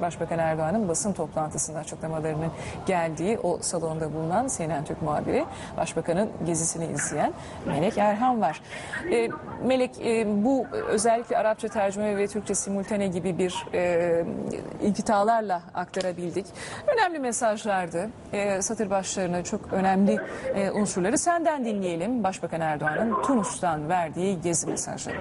Başbakan Erdoğan'ın basın toplantısında açıklamalarının geldiği o salonda bulunan CNN Türk muhabiri Başbakan'ın gezisini izleyen Melek Erhan var. E, Melek e, bu özellikle Arapça tercüme ve Türkçe simultane gibi bir e, iltitalarla aktarabildik. Önemli mesajlardı. E, satır başlarına çok önemli e, unsurları senden dinleyelim. Başbakan Erdoğan'ın Tunus'tan verdiği gezi mesajları.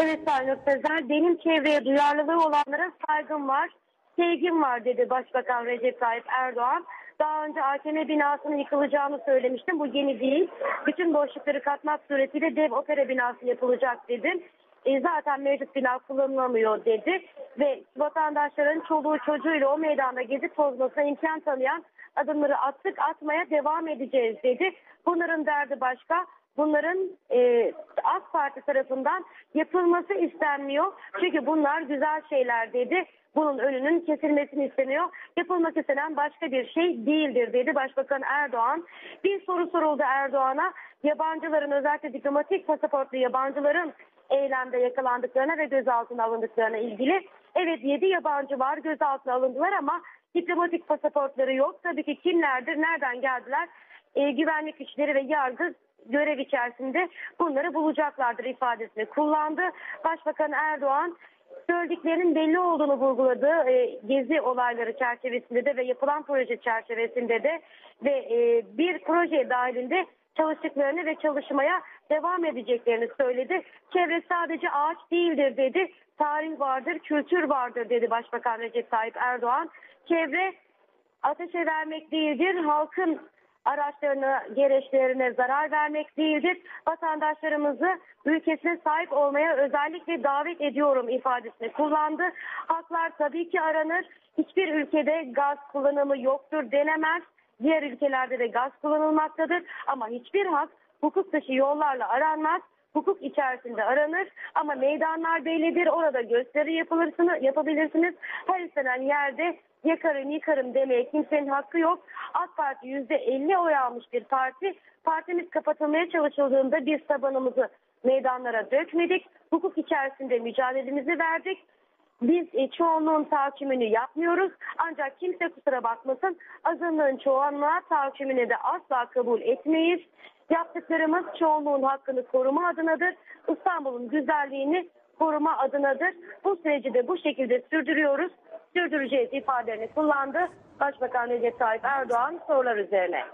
Evet Sayın Sezer, benim çevreye duyarlılığı olanlara saygım var, sevgim var dedi Başbakan Recep Tayyip Erdoğan. Daha önce AKM binasının yıkılacağını söylemiştim. Bu yeni değil. Bütün boşlukları katmak suretiyle dev opera binası yapılacak dedim. E, zaten mevcut bina kullanılamıyor dedi. Ve vatandaşların çoluğu çocuğuyla o meydanda gezip tozmasına imkan tanıyan adımları attık atmaya devam edeceğiz dedi. Bunların derdi başka bunların e, AK Parti tarafından yapılması istenmiyor. Çünkü bunlar güzel şeyler dedi. Bunun önünün kesilmesini isteniyor. Yapılmak istenen başka bir şey değildir dedi Başbakan Erdoğan. Bir soru soruldu Erdoğan'a. Yabancıların özellikle diplomatik pasaportlu yabancıların eylemde yakalandıklarına ve gözaltına alındıklarına ilgili. Evet 7 yabancı var gözaltına alındılar ama diplomatik pasaportları yok. Tabii ki kimlerdir, nereden geldiler? E, güvenlik güçleri ve yargı görev içerisinde bunları bulacaklardır ifadesini kullandı. Başbakan Erdoğan söylediklerinin belli olduğunu vurguladı. E, gezi olayları çerçevesinde de ve yapılan proje çerçevesinde de ve e, bir proje dahilinde çalıştıklarını ve çalışmaya devam edeceklerini söyledi. Çevre sadece ağaç değildir dedi. Tarih vardır, kültür vardır dedi Başbakan Recep Tayyip Erdoğan. Çevre ateşe vermek değildir, halkın araçlarına, gereçlerine zarar vermek değildir. Vatandaşlarımızı ülkesine sahip olmaya özellikle davet ediyorum ifadesini kullandı. Haklar tabii ki aranır. Hiçbir ülkede gaz kullanımı yoktur denemez. Diğer ülkelerde de gaz kullanılmaktadır. Ama hiçbir hak hukuk dışı yollarla aranmaz hukuk içerisinde aranır ama meydanlar bellidir. Orada gösteri yapılırsınız, yapabilirsiniz. Her istenen yerde yakarım yıkarım demeye kimsenin hakkı yok. AK Parti %50 oy almış bir parti. Partimiz kapatılmaya çalışıldığında biz tabanımızı meydanlara dökmedik. Hukuk içerisinde mücadelemizi verdik. Biz e, çoğunluğun tahakkümünü yapmıyoruz. Ancak kimse kusura bakmasın azınlığın çoğunluğa tahakkümünü de asla kabul etmeyiz. Yaptıklarımız çoğunluğun hakkını koruma adınadır. İstanbul'un güzelliğini koruma adınadır. Bu süreci de bu şekilde sürdürüyoruz. Sürdüreceğiz ifadelerini kullandı. Başbakan Recep Tayyip Erdoğan sorular üzerine.